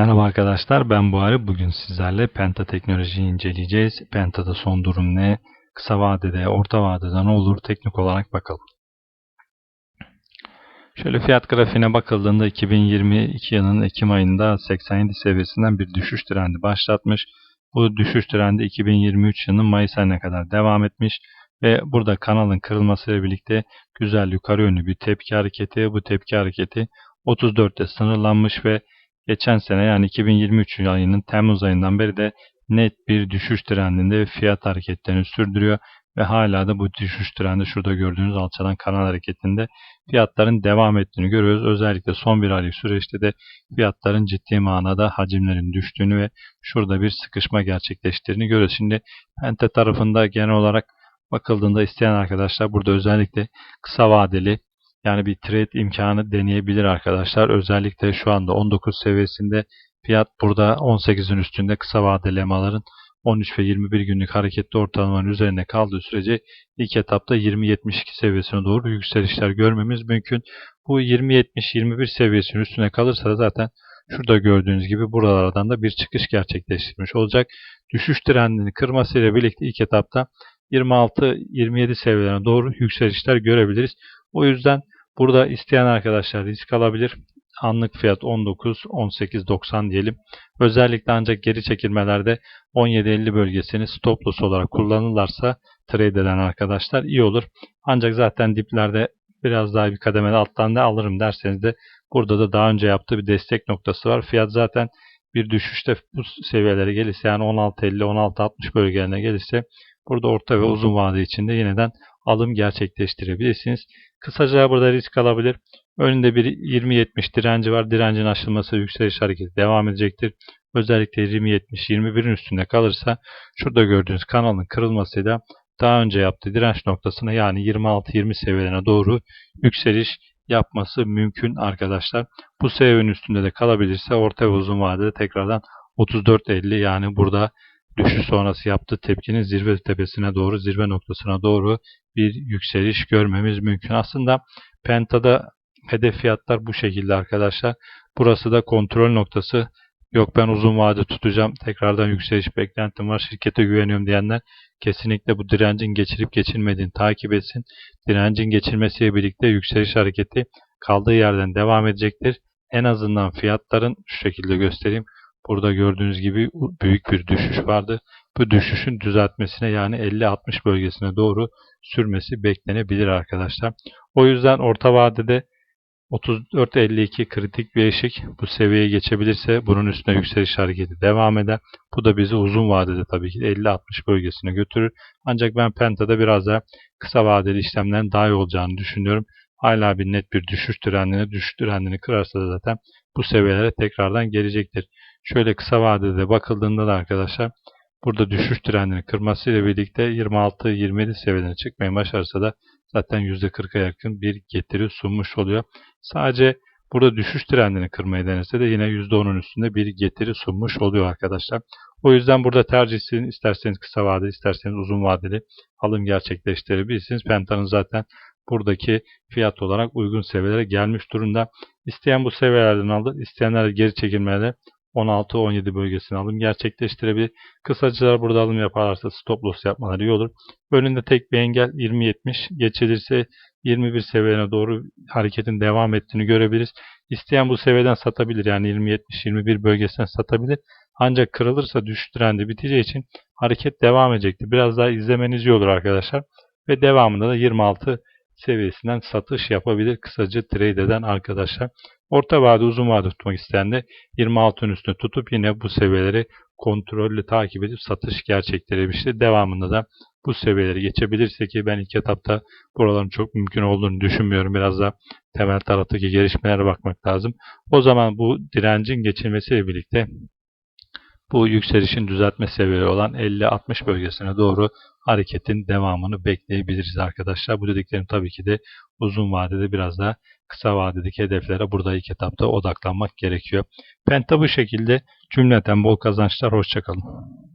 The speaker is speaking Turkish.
Merhaba arkadaşlar ben Buhari. Bugün sizlerle Penta teknolojiyi inceleyeceğiz. Penta'da son durum ne? Kısa vadede, orta vadede ne olur? Teknik olarak bakalım. Şöyle fiyat grafiğine bakıldığında 2022 yılının Ekim ayında 87 seviyesinden bir düşüş trendi başlatmış. Bu düşüş trendi 2023 yılının Mayıs ayına kadar devam etmiş ve burada kanalın kırılmasıyla birlikte güzel yukarı yönlü bir tepki hareketi. Bu tepki hareketi 34'te sınırlanmış ve geçen sene yani 2023 ayının Temmuz ayından beri de net bir düşüş trendinde fiyat hareketlerini sürdürüyor ve hala da bu düşüş trendi şurada gördüğünüz alçalan kanal hareketinde fiyatların devam ettiğini görüyoruz. Özellikle son bir aylık süreçte de fiyatların ciddi manada hacimlerin düştüğünü ve şurada bir sıkışma gerçekleştiğini görüyoruz. Şimdi Pente tarafında genel olarak bakıldığında isteyen arkadaşlar burada özellikle kısa vadeli yani bir trade imkanı deneyebilir arkadaşlar. Özellikle şu anda 19 seviyesinde fiyat burada 18'in üstünde kısa vadeli emaların 13 ve 21 günlük hareketli ortalamanın üzerine kaldığı sürece ilk etapta 20-72 seviyesine doğru yükselişler görmemiz mümkün. Bu 20-70-21 seviyesinin üstüne kalırsa da zaten şurada gördüğünüz gibi buralardan da bir çıkış gerçekleştirmiş olacak. Düşüş trendini kırmasıyla birlikte ilk etapta 26-27 seviyelerine doğru yükselişler görebiliriz. O yüzden burada isteyen arkadaşlar risk alabilir. Anlık fiyat 19, 18.90 diyelim. Özellikle ancak geri çekilmelerde 17.50 bölgesini stop loss olarak kullanırlarsa trade eden arkadaşlar iyi olur. Ancak zaten diplerde biraz daha bir kademede alttan da alırım derseniz de burada da daha önce yaptığı bir destek noktası var. Fiyat zaten bir düşüşte bu seviyelere gelirse yani 16.50-16.60 bölgelerine gelirse burada orta ve uzun vade içinde yeniden alım gerçekleştirebilirsiniz. Kısaca burada risk alabilir. Önünde bir 20-70 direnci var. Direncin aşılması yükseliş hareketi devam edecektir. Özellikle 20-70-21'in üstünde kalırsa şurada gördüğünüz kanalın kırılmasıyla daha önce yaptığı direnç noktasına yani 26-20 seviyelerine doğru yükseliş yapması mümkün arkadaşlar. Bu seviyenin üstünde de kalabilirse orta ve uzun vadede tekrardan 34-50 yani burada düşüş sonrası yaptığı tepkinin zirve tepesine doğru, zirve noktasına doğru bir yükseliş görmemiz mümkün. Aslında Penta'da hedef fiyatlar bu şekilde arkadaşlar. Burası da kontrol noktası. Yok ben uzun vade tutacağım. Tekrardan yükseliş beklentim var. Şirkete güveniyorum diyenler kesinlikle bu direncin geçirip geçilmediğini takip etsin. Direncin geçilmesiyle birlikte yükseliş hareketi kaldığı yerden devam edecektir. En azından fiyatların şu şekilde göstereyim. Burada gördüğünüz gibi büyük bir düşüş vardı. Bu düşüşün düzeltmesine yani 50-60 bölgesine doğru sürmesi beklenebilir arkadaşlar. O yüzden orta vadede 34.52 kritik bir eşik bu seviyeye geçebilirse bunun üstüne yükseliş hareketi devam eder. Bu da bizi uzun vadede tabii ki 50-60 bölgesine götürür. Ancak ben Penta'da biraz daha kısa vadeli işlemlerin daha iyi olacağını düşünüyorum. Hala bir net bir düşüş trendini, düşüş trendini kırarsa da zaten bu seviyelere tekrardan gelecektir. Şöyle kısa vadede bakıldığında da arkadaşlar burada düşüş trendini kırmasıyla birlikte 26-27 seviyelerine çıkmaya başarsa da zaten %40'a yakın bir getiri sunmuş oluyor. Sadece burada düşüş trendini kırmayı denese de yine %10'un üstünde bir getiri sunmuş oluyor arkadaşlar. O yüzden burada tercih isterseniz kısa vadeli isterseniz uzun vadeli alım gerçekleştirebilirsiniz. Penta'nın zaten buradaki fiyat olarak uygun seviyelere gelmiş durumda. İsteyen bu seviyelerden alır, isteyenler geri çekilmede 16-17 bölgesine alım gerçekleştirebilir. Kısacılar burada alım yaparlarsa stop loss yapmaları iyi olur. Önünde tek bir engel 20-70 geçilirse 21 seviyene doğru hareketin devam ettiğini görebiliriz. İsteyen bu seviyeden satabilir yani 20-70-21 bölgesinden satabilir. Ancak kırılırsa düşüş trendi biteceği için hareket devam edecektir. Biraz daha izlemeniz iyi olur arkadaşlar. Ve devamında da 26 seviyesinden satış yapabilir kısaca trade eden arkadaşlar. Orta vade uzun vade tutmak isteyen de 26'ın üstüne tutup yine bu seviyeleri kontrollü takip edip satış gerçekleştirebilirtir. Devamında da bu seviyeleri geçebilirse ki ben ilk etapta buraların çok mümkün olduğunu düşünmüyorum. Biraz da temel taraftaki gelişmelere bakmak lazım. O zaman bu direncin geçilmesiyle birlikte bu yükselişin düzeltme seviyeleri olan 50-60 bölgesine doğru hareketin devamını bekleyebiliriz arkadaşlar. Bu dediklerim tabii ki de uzun vadede biraz daha kısa vadedeki hedeflere burada ilk etapta odaklanmak gerekiyor. Penta bu şekilde cümleten bol kazançlar. Hoşçakalın.